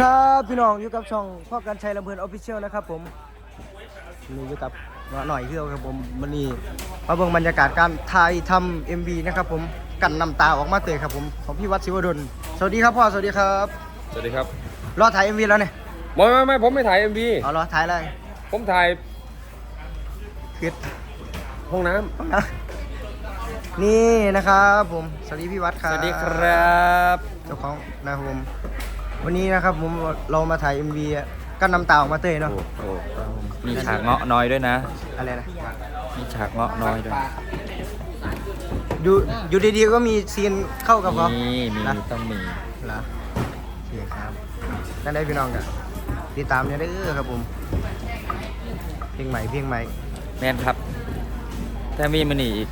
ครับพี่น้องอยู่กับช่องพ่อกันชัยลำเพลินออฟฟิเชียลนะครับผมนี่อยู่กับเงาะหน่อยเที่ยวครับผมวันนี้มาเบิ่งบรรยากาศการถ่ายทำเอ็มวีนะครับผมกันน้ำตาออกมาเตะครับผมของพี่วัดศิวดลสวัสดีครับพ่อสวัสดีครับ สวัสดีครับ รอถ่ายเอ็มวีแล้วเนี่ยไม่ไม่ไม่ผมไม่ถ่าย MV เอารอถ่ายอะไรผมถ่ายคือห้องน้นี่นะครับผมสวัสดีพี่วัดคำรับสวัสดีครับ เจ้าของนะครับผม วันนี้นะครับผมเรามาถ่าย MV กันน้ำตาออกมาเตะเนาะโอ้โหมีฉากเงาะน้อยด้วยนะ อะไรนะมีฉากเงาะน้อยด้วย อยู่อยู่ดีๆก็มีซีนเข้ากับเขามีมีนะต้องมีเหรอโอเคครับนั่นได้พี่น้องกันติดตามเนี่ยเด้อครับผม เพลงใหม่เพลงใหม่ แมนครับ แต่มีมันอีก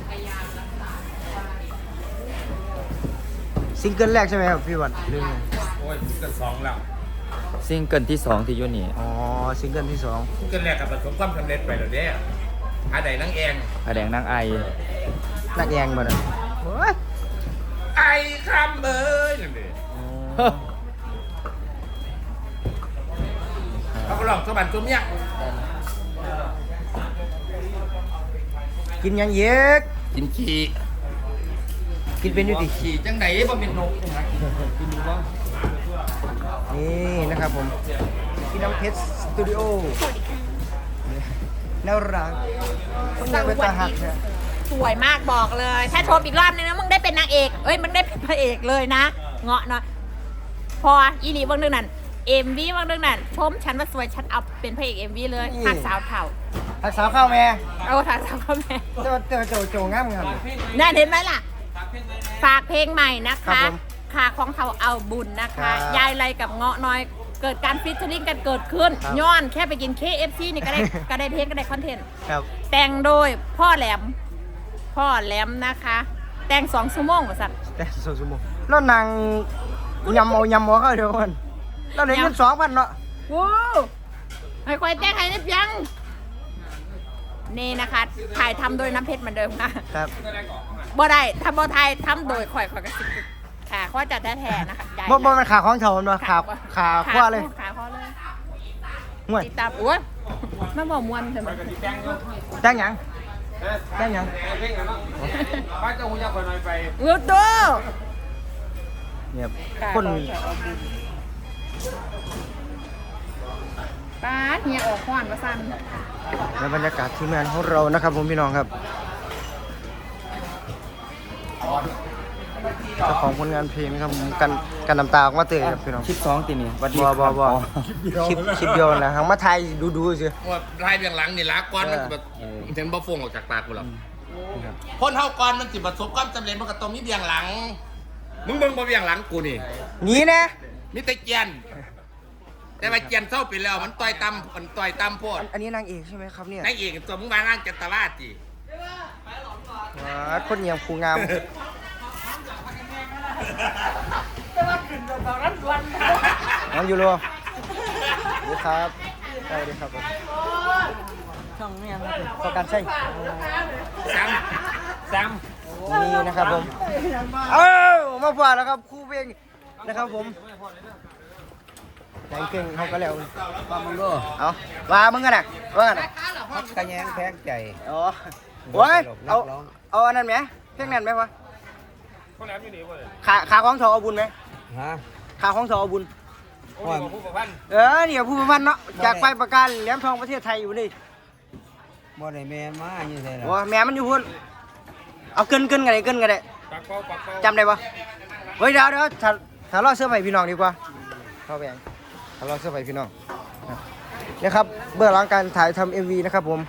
ซิงเกิลแรกใช่ไหมครับพี่วันเรื่องไงโอ้ ยซิงเกิลสองแล้วซิงเกิลที่สองที่อยูนี่อ๋อซิงเกิลที่สองซิงเกิลแรกกับประสบความสำเร็จไปแล้วเด้อาใดนังเองผาแดงนางไอนักแยงบ่นะโอ้ยไอ้คำเอ้ยนั่นเด้เขาก็ลองสบันจุ่มเนี่ยกินหยังเย็กกินขี้กินเป็นอยู่ดิ ขี้จังไหนบ่เป็นนกจังหวะกินดูบ้าง นี่นะครับผมพี่น้ำเพชรสตูดิโอน่ารักน่าเป็นตาหักเนี่ยสวยมากบอกเลย ถ้าชมอีกรอบนึงนะมึงได้เป็นนางเอกเอ้ยมึงได้เป็นพระเอกเลยนะ เงาะเนาะพออีหลีเบางเรื่องนั้นเอ็มวีบางเรื่องนั้นชมฉันว่าสวยฉันเอาเป็นพระเอกเอ็มวีเลยหักสาวเถ่าหักสาวข้าวแม่เอาหักสาวพ่อแม่เจ้าเจ้าโจโจงามงามน่าเห็นไหมล่ะ ฝากเพลงใหม่นะครัคะบผม ขาของเขาเอาบุญนะครัคะ บยายไรกับเงาะน้อย เกิดการฟิชเชอร์ลิงกันเกิดขึ้น ครับย้อนแค่ไปกิน KFC นี่ก็ได้ ก็ได้เพลงก็ได้คอนเทนต์ ครับแต่งโดยพ่อแหลม พ่อแหลมนะคะ แต่งสองชั่วโมงว่าสัตว์ แต่สองชั่วโมงแล้วนางยำเอายำเอาเข้าเดี๋ยวมันเราเลยเงินสองพันเนาะว้าวให้คอยแต่งให้นิดยัง นี่นะคะ ถ่ายทำโดยน้ำเพชรเหมือนเดิมค่ะ ครับบ่ได้ทำบ่ไทยทำโดยข่อยข่อยกระสิบ ค่ะข้อจัดแท้ๆนะคะใหญ่บ่บ่มันขาของเถาเนาะขาขาคว้าเลยขาข้อเลยห่วยติดตามโอ้ยมาบอกมวนใช่ไหมจ้างหยังจ้างหยังเพลงนั้นเนาะบ้านเจ้าหุ่นยักษ์คนน้อยไปเงือตัวเนี่ยคนป้าดเฮียออกข้อนมาสั่นในบรรยากาศทีมงานของเรานะครับผมพี่น้องครับ จ้าของผลงานเพลงนะครับผมกันกันน้ำตาออกมาเตยครับพี่น้องคลิปสองตีนี่หวัดดีบ่บ่บ่อ๋อคลิปคลิปเดียวนะทั้งมาไทยดูดูๆสิว่าลายเบียงหลังนี่ละก้อนมันสิแบบเออเห็นบ่ฟงออกจากปากกูหรอกพ่นเท่าก้อนมันสิประสบความสำเร็จมันก็ต้องมีเบียงหลัง มึงเบิ่งบ่เบียงหลังกูนี่หนีนะมีแต่เจียนแต่ว่าเจียนเศร้าไปแล้วมันต่อยตำมันต่อยตำโพดอันอันนี้นางเอกใช่ไหมครับเนี่ยนางเอกตัวมึงมานั่งจัตวาติว้าคนเหี่ยมครูงาม น้องยูโรสวัสดีครับสวัสดีครับผมช่องเนี่ยครับประกันใช่ซ้ำซ้นี่นะครับผม เอ้ามาพอแล้วครับครู่เพลงนะครับผมแรงเก่งเขาก็แล้วปลามึงก็เอาว่ามึงกันนะว่ากันน่ะพักกระแยงแพงใจ อ๋อโอ้ยเอา เอาอันนั้นไหมเพลงนั้นไหมวะ ขาขาของเถาเอาบุญไหมฮะขาของเถาเอาบุญว่าเออเนี่ยผู้ประพันธ์เนาะจากไปประกันเหรียญทองประเทศไทยอยู่นี่บ่ได้แมนมาอยู่ไสล่ะว่าแม่มันอยู่พุ่นเอาเกินเกินกันเลยเกินกันเลยำปากเป้าปากเป้าจำได้ปะเฮ้ยเดี๋ยวเดี๋ยวถ้าถ้ารอเสื้อใหม่พี่น้องดีกว่าเข้าไปยังถ้ารอเสื้อใหม่พี่น้องเนี่ยครับเบื้องหลังการถ่ายทำเอ็มวีนะครับผม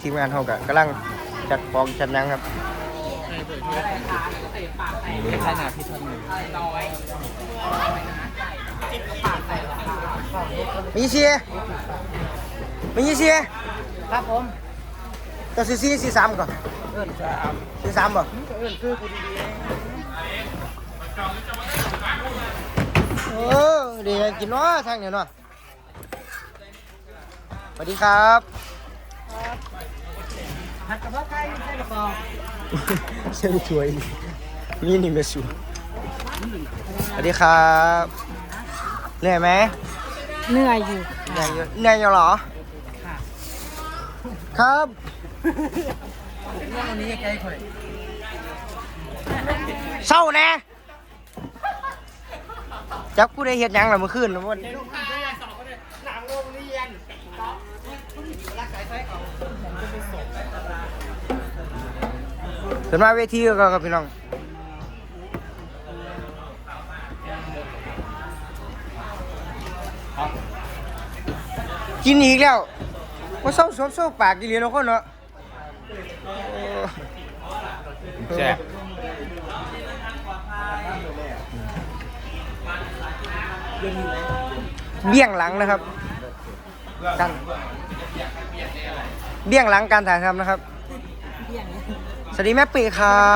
ทีมงานเขากะกำลัง จัดฟองจัดหนังครับใช่หนาพี่ท่านมีเชียมีเชียครับผมตัวซีซีซีสามก่อนซีสามบ่เออเดี๋ยวกินเนาะทางเนี่ยเนาะสวัสดีครับ หัดกับพ่อไทยใช่หรือเปล่าเส้นสวยนี่นี่ไม่สวยสวัสดีครับเหนื่อยไหมเหนื่อยอยู่เหนื่อยอยู่เหนื่อยอยู่เหรอครับเศร้าแน่จับกูได้เห็ดหยังล่ะเมื่อคืนนะมัน เดินมาเวทีก็กับพี่น้องกินอีกแล้วว่าเศร้าสวมโซ่ปากกินเลยเนาะคนเนาะโอ้แซ่บเบี้ยงหลังนะครับการเบี้ยงหลังการถ่ายทำนะครับส วัสดีแม่ปีครั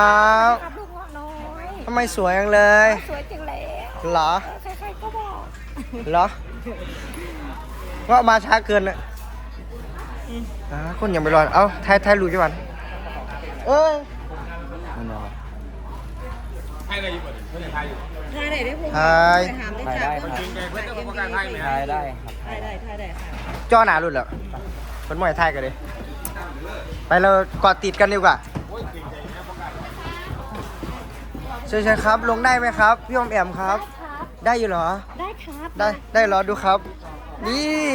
บครับลูกเงาะน้อยทำไมสวยจังเลย สวยจังเลยเหรอ ใครๆก็บอกเหรอว่ามาช้าเกินอะอ่าคนยังไม่รอดเอ้าถ่ายถ่ายรูปจังหวันเอ้ยมันเอาให้อะไรอยู่บ่เพื่อนไทยอยู่ถ่ายได้ได้พูดถ่ายถามได้ถ่ายค่ะได้ครับจริงไงเพื่อนต้องประกันไทยไหมถ่ายได้ครับถ่ายได้ถ่ายได้ค่ะจ้อหนารุ่นแล้วคนมวยถ่ายกันเลยไปเรากอดติดกันดีกว่า เชิญๆครับ ลงได้ไหมครับ พี่อมแอมครับ ได้อยู่เหรอ ได้ครับได้ได้เหรอดูครับ นี่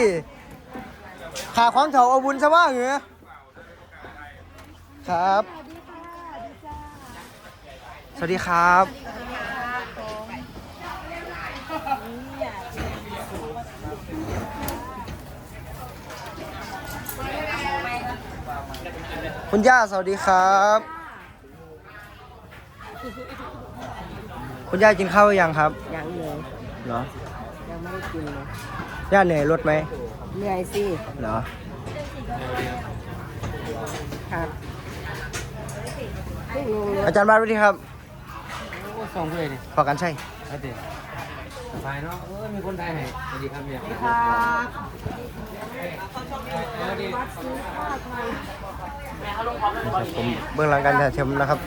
ขาความเถาเอาบุญซะว่าเหรอครับ สวัสดีครับ คุณย่าสวัสดีครับ คุณย่ากินข้าวหรือยังครับยังเหนื่อยเหรอยังไม่ได้กินเลยย่าเหนื่อยรถไหมเหนื่อยสิเหรอครับเพิ่งลงรถอาจารย์บาสสวัสดีครับส่งเลยดิขอกันใช่เอาดิไปเนาะเออมีคนไทยให้สวัสดีครับเนี่ยผมเบื้องหลังการถ่ายทำนะครับ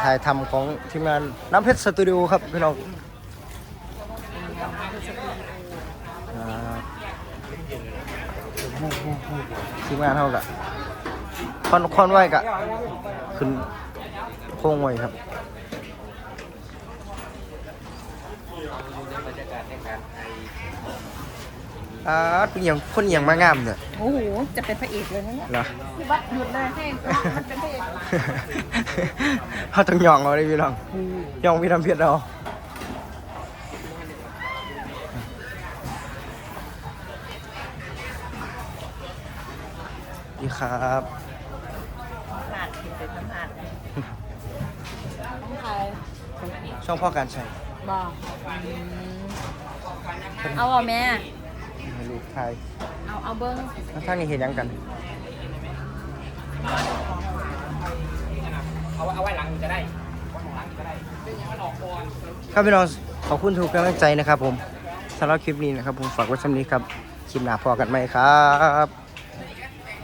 ถ่ายทำของทีมงานน้ำเพชรสตูดิโอครับพี่น้องทีมงานเท่ากับคอนคอนไหวกับขึ้นโค้งไว้ครับ อ่าเป็นอย่างคนอย่างมางามเนี่ยโอ้โห จะเป็นพระเอกเลยนะเนี่ยเหรอ พี่วัดหยุดเลยให้มันเป็นพระเอกเขาต้องยองเอาเลยพี่น้องยองพี่ทำเพียรเราดีครับขาดกินเป็นขาดต้องใครช่องพ่อการใช้บอกเอาอะแม่ ให้ลูกไทยเอาเอาเบิ้งแล้วท่านนี่เห็นยังกัน เอาเอาไว้หลังจะได้ไว้ของหลังจะได้ครับพี่น้องขอบคุณทุกกำลังใจนะครับผมสำหรับคลิปนี้นะครับผมฝากไว้สำนี้ครับคลิปหน้าพอกันไหมครับ